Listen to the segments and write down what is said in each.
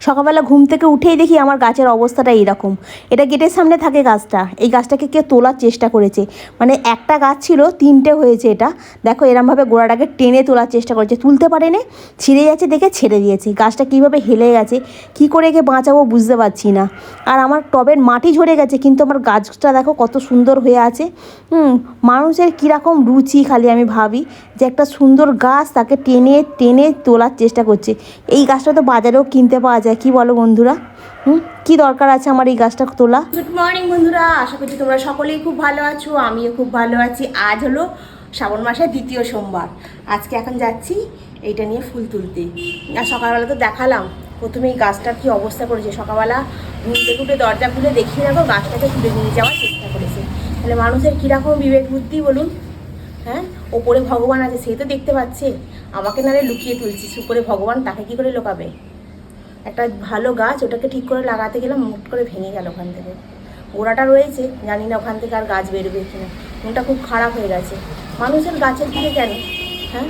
সকালবেলা ঘুম থেকে উঠেই দেখি আমার গাছের অবস্থাটা এইরকম। এটা গেটের সামনে থাকে গাছটা। এই গাছটাকে কেউ তোলার চেষ্টা করেছে। মানে একটা গাছ ছিল, তিনটে হয়েছে এটা। দেখো এরমভাবে গোড়াটাকে টেনে তোলার চেষ্টা করেছে। তুলতে পারেনি, ছিঁড়ে যাচ্ছে দেখে ছেড়ে দিয়েছে। গাছটা কীভাবে হেলে গেছে, কী করে একে বাঁচাবো বুঝতে পারছি না। আর আমার টবের মাটি ঝরে গেছে, কিন্তু আমার গাছটা দেখো কত সুন্দর হয়ে আছে। হুম, মানুষের কীরকম রুচি খালি আমি ভাবি যে একটা সুন্দর গাছ তাকে টেনে টেনে তোলার চেষ্টা করছে। এই গাছটা তো বাজারেও কিনতে পাওয়া যায়। কি বলো বন্ধুরা? হুম? কী দরকার আছে আমার এই গাছটা তোলা? গুড মর্নিং বন্ধুরা, আশা করছি তোমরা সকলেই খুব ভালো আছো, আমিও খুব ভালো আছি। আজ হলো শ্রাবণ মাসের দ্বিতীয় সোমবার। আজকে এখন যাচ্ছি এইটা নিয়ে ফুল তুলতে। আর সকালবেলা তো দেখালাম প্রথমে এই গাছটার কী অবস্থা করেছে। সকালবেলা ঘুরতে উঠে দরজা খুলে দেখিয়ে দেখো, গাছটাকে তুলে নিয়ে যাওয়ার চেষ্টা করেছে। তাহলে মানুষের কীরকম বিবেক বুদ্ধি বলুন? হ্যাঁ? ওপরে ভগবান আছে সেই তো দেখতে পাচ্ছে। আমাকে নারে লুকিয়ে তুলছিস উপরে ভগবান তাকে কি করে লোকাবে? একটা ভালো গাছ ওটাকে ঠিক করে লাগাতে গেলাম মুট করে ভেঙে গেল ওখান থেকে। গোড়াটা রয়েছে, জানি না ওখান থেকে আর গাছ বেরোবে কিনা। মনটা খুব খারাপ হয়ে গেছে। মানুষের গাছের দিকে কেন? হ্যাঁ?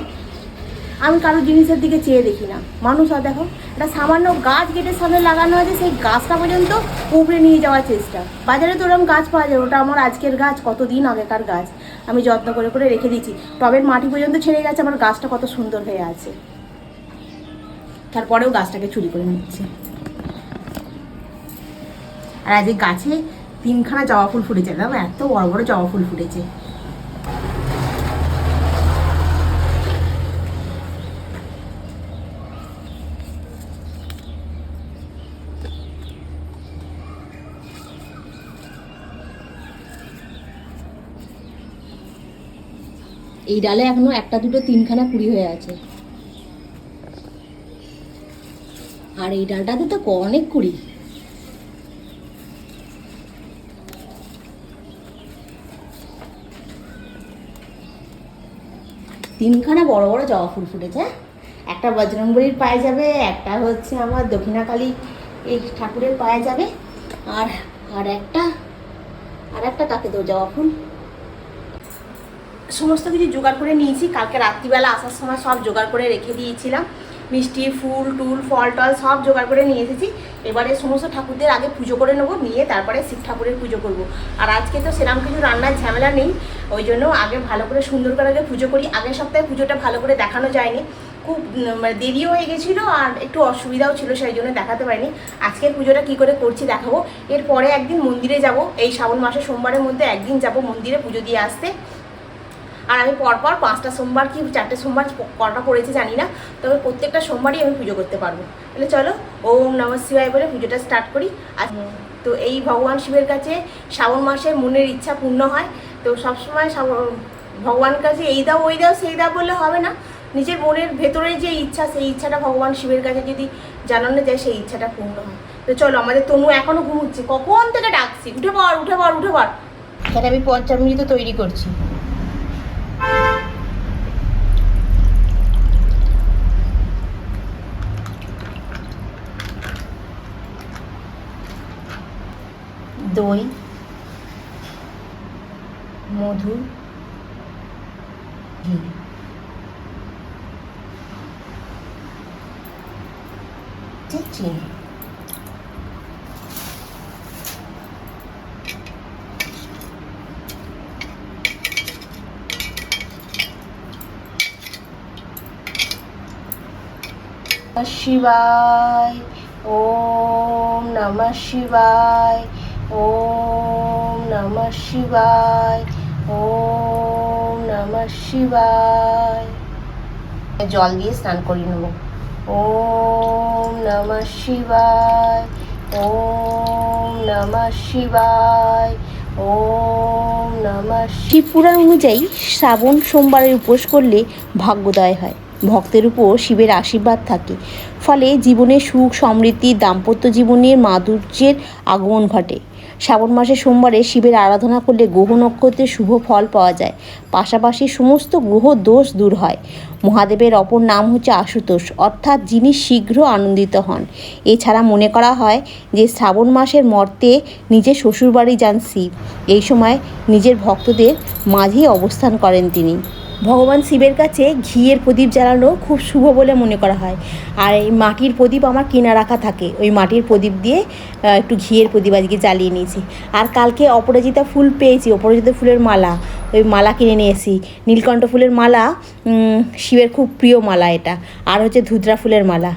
আমি কারও জিনিসের দিকে চেয়ে দেখি না। মানুষ, আর দেখো, একটা সামান্য গাছ গেটের সামনে লাগানো আছে, সেই গাছটা পর্যন্ত উপড়ে নিয়ে যাওয়ার চেষ্টা। বাজারে তো ওরকম গাছ পাওয়া যায়, ওটা আমার আজকের গাছ, কতদিন আগেকার গাছ? আমি যত্ন করে করে রেখে দিয়েছি টবের মাটি পর্যন্ত ছেড়ে গেছে, আমার গাছটা কত সুন্দর হয়ে আছে। তারপরেও গাছটাকে চুরি করে নিচ্ছে আর আজ এই গাছে তিনখানা জবা ফুল ফুটেছে, দেখো এত বড় বড় জবা ফুল ফুটেছে। এই ডালে এখনও একটা দুটো তিনখানা কুড়ি হয়ে আছে। আর এই ডালটাতে তো অনেক কুড়ি। তিনখানা বড় বড় জবা ফুল ফুটেছে? একটা বজরংবলির পায়ে যাবে, একটা হচ্ছে আমার দক্ষিণাকালী এই ঠাকুরের পায়ে যাবে, আর আর একটা আর একটা কাকে দেবো জবা ফুল। সমস্ত কিছু জোগাড় করে নিয়েছি, কালকে রাত্রিবেলা আসার সময় সব জোগাড় করে রেখে দিয়েছিলাম। মিষ্টি, ফুল, টুল, ফল টল সব জোগাড় করে নিয়ে এসেছি। এবারে সমস্ত ঠাকুরদের আগে পুজো করে নেব, নিয়ে তারপরে শিব ঠাকুরের পুজো করব। আর আজকে তো সেরকম কিছু রান্নার ঝামেলা নেই, ওই জন্য আগে ভালো করে সুন্দর করে আগে পুজো করি। আগের সপ্তাহে পুজোটা ভালো করে দেখানো যায়নি। খুব মানে দেরিও হয়ে গেছিল আর একটু অসুবিধাও ছিল, সেই জন্য দেখাতে পারিনি। আজকের পুজোটা কি করে করছি দেখাবো। এরপরে একদিন মন্দিরে যাব। এই শ্রাবণ মাসের সোমবারের মধ্যে একদিন যাব মন্দিরে পুজো দিয়ে আসতে। আর আমি পরপর পাঁচটা সোমবার কি চারটে সোমবার কটা পড়েছে জানি না, তবে প্রত্যেকটা সোমবারই আমি পুজো করতে পারব। তাহলে চলো, ওম নম শিবায় বলে পুজোটা স্টার্ট করি। আর তো এই ভগবান শিবের কাছে শ্রাবণ মাসে মনের ইচ্ছা পূর্ণ হয়, তো সবসময় ভগবানের কাছে এই দাও, ওই দাও, সেই দাও বললে হবে না। নিজের মনের ভেতরে যে ইচ্ছা, সেই ইচ্ছাটা ভগবান শিবের কাছে যদি জানানো যায়, সেই ইচ্ছাটা পূর্ণ হয়। তো চলো, আমাদের তনু এখনও ঘুমুচ্ছে। কখন থেকে ডাকছি? উঠে পড় উঠে পড় উঠে পড়। এখানে আমি পঞ্চামৃত তৈরি করছি। দই মধু ঘি ঠিক চিনি শিবায় ওম নমঃ শিবায় ওম নমঃ শিবায়, ওম নমঃ শিবায়। জল দিয়ে স্নান করিয়ে নেব। ওম নমঃ শিবায়, ওম নমঃ শিবায়, ওম নমঃ শিবপুরাণ অনুযায়ী শ্রাবণ সোমবারের উপোস করলে ভাগ্যোদয় হয়। ভক্তের উপর শিবের আশীর্বাদ থাকে। ফলে জীবনে সুখ, সমৃদ্ধি, দাম্পত্য জীবনের মাধুর্যের আগমন ঘটে। শ্রাবণ মাসে সোমবারে শিবের আরাধনা করলে গ্রহ নক্ষত্রের শুভ ফল পাওয়া যায়। পাশাপাশি সমস্ত গ্রহ দোষ দূর হয়। মহাদেবের অপর নাম হচ্ছে আশুতোষ, অর্থাৎ যিনি শীঘ্র আনন্দিত হন। এছাড়া মনে করা হয় যে শ্রাবণ মাসের মর্তে নিজের শ্বশুরবাড়ি যান শিব। এই সময় নিজের ভক্তদের মাঝেই অবস্থান করেন তিনি। ভগবান শিবের কাছে ঘিয়ের প্রদীপ জ্বালানো খুব শুভ বলে মনে করা হয়। আর এই মাটির প্রদীপ আমার কেনা রাখা থাকে। ওই মাটির প্রদীপ দিয়ে একটু ঘিয়ের প্রদীপ আজকে জ্বালিয়ে নিয়েছি। আর কালকে অপরাজিতা ফুল পেয়েছি, অপরাজিতা ফুলের মালা। ওই মালা কিনে নিয়ে এসেছি। নীলকণ্ঠ ফুলের মালা শিবের খুব প্রিয় মালা এটা। আর হচ্ছে ধুদ্রা ফুলের মালা।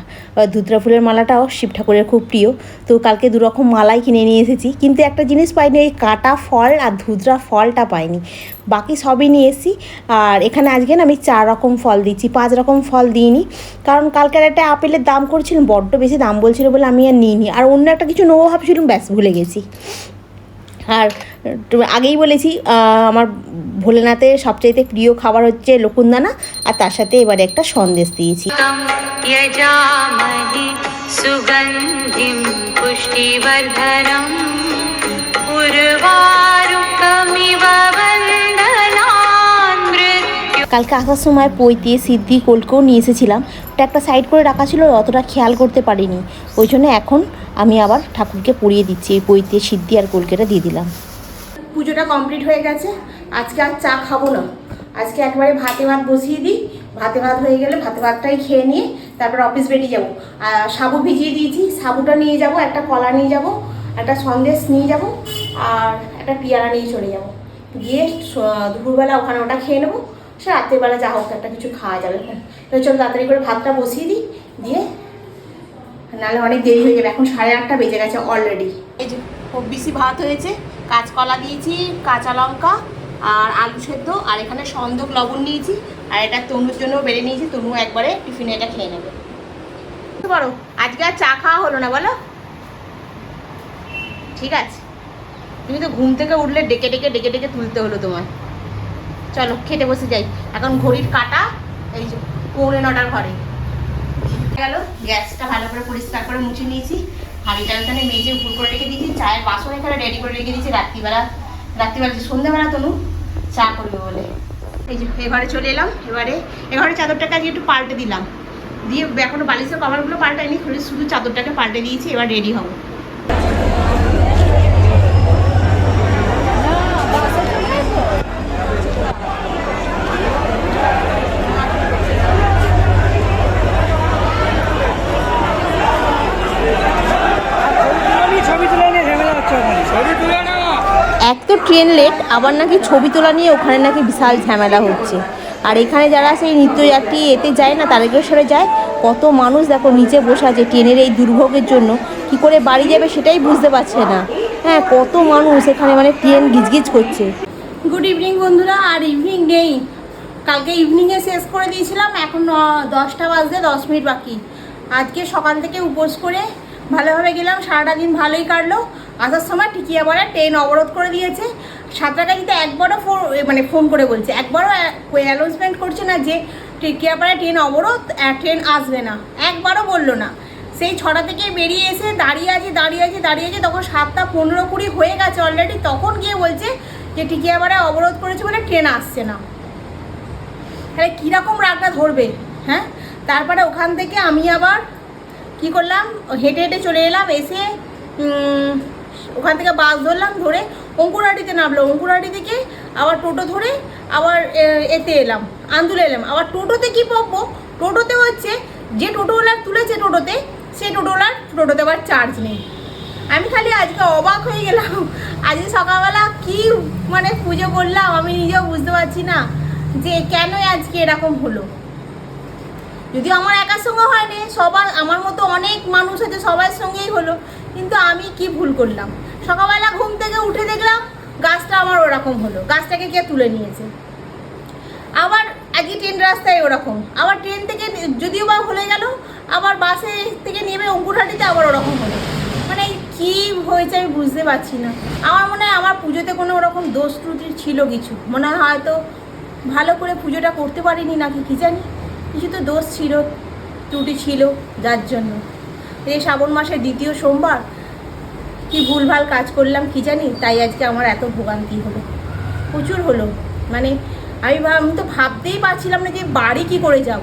ধুতরা ফুলের মালাটাও শিব ঠাকুরের খুব প্রিয়। তো কালকে দুরকম মালাই কিনে নিয়ে এসেছি। কিন্তু একটা জিনিস পাইনি ওই কাটা ফল আর ধুতরা ফলটা পাইনি। বাকি সবই নিয়ে এসেছি। আর এখানে আজকে না আমি চার রকম ফল দিচ্ছি, পাঁচ রকম ফল দিইনি। কারণ কালকের একটা আপেলের দাম করছিলাম, বড্ড বেশি দাম বলছিল বলে আমি আর নিইনি। আর অন্য একটা কিছু নেব ভাবছিলাম, ব্যাস ভুলে গেছি। আর আগেই বলেছি আমার ভোলেনাথে সবচাইতে প্রিয় খাবার হচ্ছে লকুন্দানা আর তার সাথে এবারে একটা সন্দেশ দিয়েছি। কালকে আসার সময় পৈতে সিদ্ধি কোল্ডকেও নিয়ে এসেছিলাম ওটা একটা সাইড করে রাখা ছিল অতটা খেয়াল করতে পারিনি। ওই জন্য এখন আমি আবার ঠাকুরকে পুড়িয়ে দিচ্ছি এই পৈতে সিদ্ধি আর কোলকেটা দিয়ে দিলাম। পুজোটা কমপ্লিট হয়ে গেছে। আজকে আর চা খাব না। আজকে একবারে ভাতে ভাত বসিয়ে দিই। ভাতে ভাত হয়ে গেলে ভাতে ভাতটাই খেয়ে নিয়ে তারপর অফিস বেরিয়ে যাব। আর সাবু ভিজিয়ে দিয়েছি। সাবুটা নিয়ে যাব, একটা কলা নিয়ে যাব, একটা সন্দেশ নিয়ে যাব, আর একটা পিয়ারা নিয়ে চলে যাব। গিয়ে দুপুরবেলা ওখানে ওটা খেয়ে নেব। সে রাত্রিবেলা যা হোক একটা কিছু খাওয়া যাবে। তো চলো তাড়াতাড়ি করে ভাতটা বসিয়ে দিই। দিয়ে নাহলে অনেক দেরি হয়ে যাবে। এখন সাড়ে আটটা বেজে গেছে অলরেডি এই যে খুব বেশি ভাত হয়েছে। কাঁচকলা দিয়েছি, কাঁচা লঙ্কা আর আলু সেদ্ধ, আর এখানে সন্দক লবণ নিয়েছি, আর এটা তনুর জন্য বেড়ে নিয়েছি, তনু একবারে টিফিনে এটা খেয়ে নেবে। পারো আজকে আর চা খাওয়া হলো না, বলো? ঠিক আছে। তুমি তো ঘুম থেকে উঠলে ডেকে ডেকে ডেকে ডেকে তুলতে হলো তোমার চলো, খেতে বসে যাই। এখন ঘড়ির কাটা, এই যে পৌনে নটার ঘরে। গেল, গ্যাসটা ভালো করে পরিষ্কার করে মুছে নিয়েছি। হাঁড়িটা ওখানে মেজে উপর করে রেখে দিয়েছি, চায়ের বাসন এখানে রেডি করে রেখে দিয়েছি, রাত্রিবেলা রাত্রিবেলা সন্ধ্যাবেলা তনু, চা করবে বলে। এই যে এবারে চলে এলাম, এবারে এবারে চাদরটাকে আজকে একটু পাল্টে দিলাম। দিয়ে এখনও বালিশের কভারগুলো পাল্টায়নি শুধু চাদরটাকে পাল্টে দিয়েছি, এবার রেডি হব আমি ছবি তুলে নিয়ে ঝামেলা হচ্ছে ওখানে ছবি তুলে নাও এক তো ট্রেন লেট আবার নাকি ছবি তোলা নিয়ে ওখানে নাকি বিশাল ঝামেলা হচ্ছে। আর এখানে যারা সেই নিত্যযাত্রী, এতে যায় না, তারকেশ্বরে যায়। কত মানুষ দেখো নিচে বসে আছে ট্রেনের এই দুর্ভোগের জন্য। কি করে বাড়ি যাবে সেটাই বুঝতে পারছে না। হ্যাঁ কত মানুষ এখানে মানে ট্রেন গিজগিজ করছে। গুড ইভিনিং বন্ধুরা, আর ইভিনিং নেই। কালকে ইভিনিংয়ে শেষ করে দিয়েছিলাম, এখন দশটা বাজতে দশ মিনিট বাকি। আজকে সকাল থেকে উপোস করে ভালোভাবে গেলাম, সারাটা দিন ভালোই কাটলো। আসার সময় টিকিয়াপাড়া ট্রেন অবরোধ করে দিয়েছে। সাঁতরাগাছিতে একবারও ফোন মানে ফোন করে বলছে। একবারও অ্যানাউন্সমেন্ট করছে না যে টিকিয়াপাড়ায় ট্রেন অবরোধ ট্রেন আসবে না। একবারও বলল না। সেই ছটা থেকে বেরিয়ে এসে দাঁড়িয়ে আছি দাঁড়িয়ে আছি দাঁড়িয়ে আছি, তখন সাতটা পনেরো কুড়ি হয়ে গেছে অলরেডি তখন গিয়ে বলছে যে টিকিয়াপাড়ায় অবরোধ করেছে বলে ট্রেন আসছে না। তাহলে কীরকম রাগটা ধরবে হ্যাঁ? তারপরে ওখান থেকে আমি আবার কি করলাম, হেঁটে হেঁটে চলে এলাম, এসে ওখান থেকে বাস ধরলাম, ধরে অঙ্কুরহাটিতে নামলো অঙ্কুরহাটি থেকে আবার টোটো ধরে আবার এতে এলাম, আন্দুলে এলাম। আবার টোটোতে কি পাবো টোটোতে হচ্ছে যে টোটোওয়ালার তুলেছে টোটোতে সেই টোটোওয়ালার টোটোতে আবার চার্জ নেই। আমি খালি আজকে অবাক হয়ে গেলাম। আজকে সকালবেলা কি মানে পুজো করলাম আমি নিজেও বুঝতে পারছি না যে কেন আজকে এরকম হলো। যদিও আমার একার সঙ্গে হয়নি, সবার আমার মতো অনেক মানুষ আছে, সবার সঙ্গেই হলো। কিন্তু আমি কি ভুল করলাম? সকালবেলা ঘুম থেকে উঠে দেখলাম গাছটা আমার ওরকম হলো, গাছটাকে কে তুলে নিয়েছে? আবার আজকে ট্রেন রাস্তায় ওরকম, আবার ট্রেন থেকে যদিও বা হলে গেল, আবার বাসে থেকে নেমে অঙ্কুরহাটিতে আবার ওরকম হলো। মানে কি হয়েছে আমি বুঝতে পারছি না। আমার মনে হয় আমার পুজোতে কোনো ওরকম দোষ ত্রুটি ছিল কিছু। মনে হয় হয়তো ভালো করে পুজোটা করতে পারিনি নাকি, কি জানি। কিছু তো দোষ ছিল, ত্রুটি ছিল যার জন্য। এই শ্রাবণ মাসের দ্বিতীয় সোমবার কি ভুলভাল কাজ করলাম কি জানি, তাই আজকে আমার এত ভোগান্তি হলো। প্রচুর হলো। মানে আমি আমি তো ভাবতেই পারছিলাম না যে বাড়ি কি করে যাব।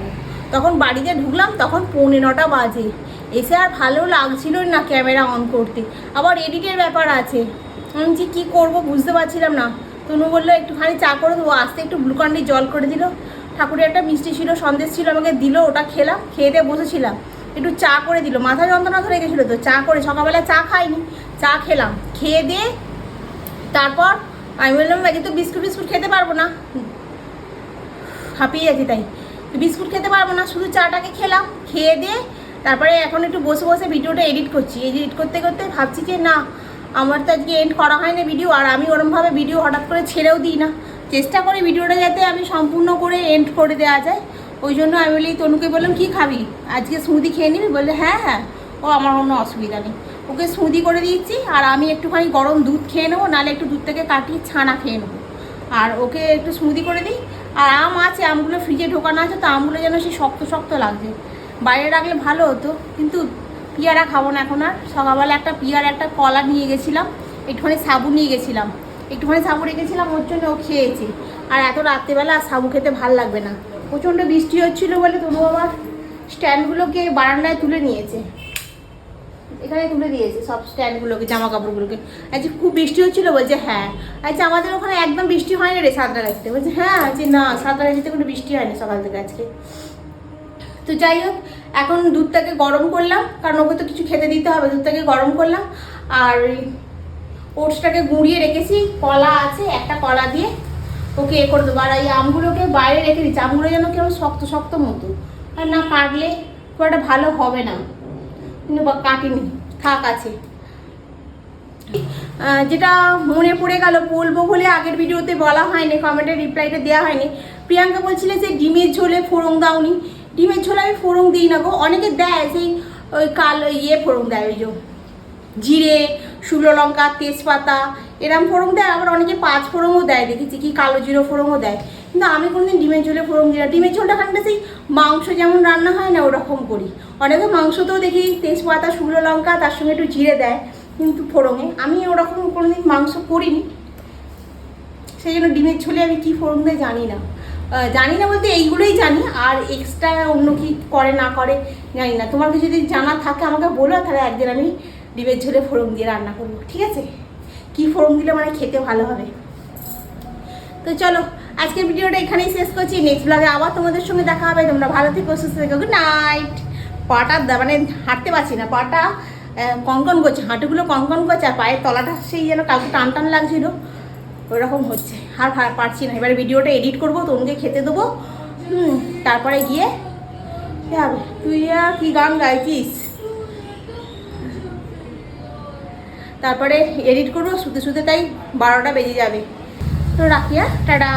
তখন বাড়িতে ঢুকলাম, তখন পৌনে নটা বাজে। এসে আর ভালো লাগছিলই না ক্যামেরা অন করতে। আবার এডিটের ব্যাপার আছে। আমি যে কী করব বুঝতে পারছিলাম না। তনু বলল, একটুখানি চা করে দেবো। আসতে একটু গ্লুকন্ডি জল করে দিল। ঠাকুরের একটা মিষ্টি ছিল, সন্দেশ ছিল, আমাকে দিল, ওটা খেলাম, খেয়ে দিয়ে বসেছিলাম। একটু চা করে দিল। মাথা যন্ত্রণা ধরে গেছিল তো, চা করে, সকালবেলা চা খাইনি, চা খেলাম। খেয়ে দিয়ে তারপর আমি বললাম, আজকে তো বিস্কুট বিস্কুট খেতে পারব না। হাঁপিয়ে যাচ্ছি তাই। বিস্কুট খেতে পারব না, শুধু চাটাকে খেলাম, খেয়ে দিয়ে তারপরে এখন একটু বসে বসে ভিডিওটা এডিট করছি। এডিট করতে করতে ভাবছি যে, না, আমার তো আজকে এন্ড করা হয় না ভিডিও আর আমি ওরমভাবে ভিডিও হঠাৎ করে ছেড়েও দিই না। চেষ্টা করি ভিডিওটা যাতে আমি সম্পূর্ণ করে এন্ড করে দেওয়া যায়। ওই জন্য আমি বলি, তনুকে বললাম, কি খাবি? আজকে স্মুদি খেয়ে নিবি? বললে হ্যাঁ হ্যাঁ। ও, আমার কোনো অসুবিধা নেই। ওকে স্মুদি করে দিচ্ছি, আর আমি একটুখানি গরম দুধ খেয়ে নেব, নাহলে একটু দুধ থেকে কাটিয়ে ছানা খেয়ে নেব। আর ওকে একটু স্মুদি করে দিই, আর আম আছে, আমগুলো ফ্রিজে ঢোকানো আছে, তো আমগুলো যেন সে শক্ত শক্ত লাগছে। বাইরে রাখলে ভালো হতো, কিন্তু পিয়ারা খাব না এখন আর। সকালবেলা একটা পিয়ার, একটা কলা নিয়ে গেছিলাম, একটুখানি সাবু নিয়ে গেছিলাম। একটুখানি সাবু রেখেছিলাম, ওর জন্য ও খেয়েছে। আর এত রাত্রেবেলা সাবু খেতে ভালো লাগবে না। প্রচণ্ড বৃষ্টি হচ্ছিল বলে তবু আবার স্ট্যান্ডগুলোকে বারান্দায় তুলে নিয়েছে। এখানে তুলে দিয়েছে সব স্ট্যান্ডগুলোকে জামা কাপড়গুলোকে আচ্ছা খুব বৃষ্টি হচ্ছিল, বলছে হ্যাঁ। আচ্ছা আমাদের ওখানে একদম বৃষ্টি হয়নি রে সাঁতরাগাছিতে বলছে হ্যাঁ যে না সাঁতরাগাছিতে কোনো বৃষ্টি হয়নি সকাল থেকে আজকে। তো যাই হোক, এখন দুধটাকে গরম করলাম, কারণ ওকে তো কিছু খেতে দিতে হবে, দুধটাকে গরম করলাম। আর ওটসটাকে গুঁড়িয়ে রেখেছি, কলা আছে, একটা কলা দিয়ে। ওকে এ করে দেবো। আর এই আমগুলোকে বাইরে রেখে দিচ্ছি। আমগুলো যেন কেমন শক্ত শক্ত মতো। আর না কাটলে খুব একটা ভালো হবে না। কিন্তু কাটিনি। থাক আছে। যেটা মনে পড়ে গেল, বলব বলে আগের ভিডিওতে বলা হয়নি কমেন্টের রিপ্লাইটা দেওয়া হয়নি। প্রিয়াঙ্কা বলছিলে যে ডিমের ঝোলে ফোড়ন দাওনি। ডিমের ঝোলে আমি ফোড়ন দিই না গো। অনেকে দেয় সেই ওই কালো ইয়ে ফোড়ন দেয়, ওই জিরে শুকনো লঙ্কা, তেজপাতা, এরম ফোড়ন দেয়, আবার অনেকে পাঁচ ফোড়নও দেয়, দেখেছি কি কালো জিরো ফোড়নও দেয়। কিন্তু আমি কোনোদিন ডিমের ঝোলে ফোড়ন দিই না। ডিমের ঝোলটা খানিকটা সেই মাংস যেমন রান্না হয় না, ওরকম করি। অনেকে মাংসতেও দেখি তেজপাতা, শুকনো লঙ্কা, তার সঙ্গে একটু জিরে দেয়, কিন্তু ফোড়নে। আমি ওরকম কোনোদিন মাংস করিনি। সেই জন্য ডিমের ঝোলে আমি কী ফোড়ন দেয় জানি না। জানি না বলতে এইগুলোই জানি। আর এক্সট্রা অন্য কি করে, না করে, জানি না। তোমার কিছু যদি জানা থাকে, আমাকে বলো, তাহলে একদিন আমি ডিমের ঝোলে ফোড়ন দিয়ে রান্না করব, ঠিক আছে? কি ফোড়ন দিলে মানে খেতে ভালো হবে? তো চলো, আজকের ভিডিওটা এখানেই শেষ করছি। নেক্সট ব্লগে আবার তোমাদের সঙ্গে দেখা হবে। তোমরা ভালো থেকো, সুস্থ থেকো গুড নাইট পাটা মানে হাঁটতে পারছি না, পাটা কঙ্কন করছে, হাঁটুগুলো কঙ্কন করছে, আর পায়ের তলাটা সেই যেন কাউকে টান টান লাগছিল। ওরকম হচ্ছে, আর পারছি না। এবারে ভিডিওটা এডিট করব তোমাকে খেতে দেবো। হুম, তারপরে গিয়ে হবে? তুই কি গান গাইছিস? তারপরে এডিট করব শুতে শুতে তাই বারোটা বেজে যাবে। তো রাখিয়া টাটা।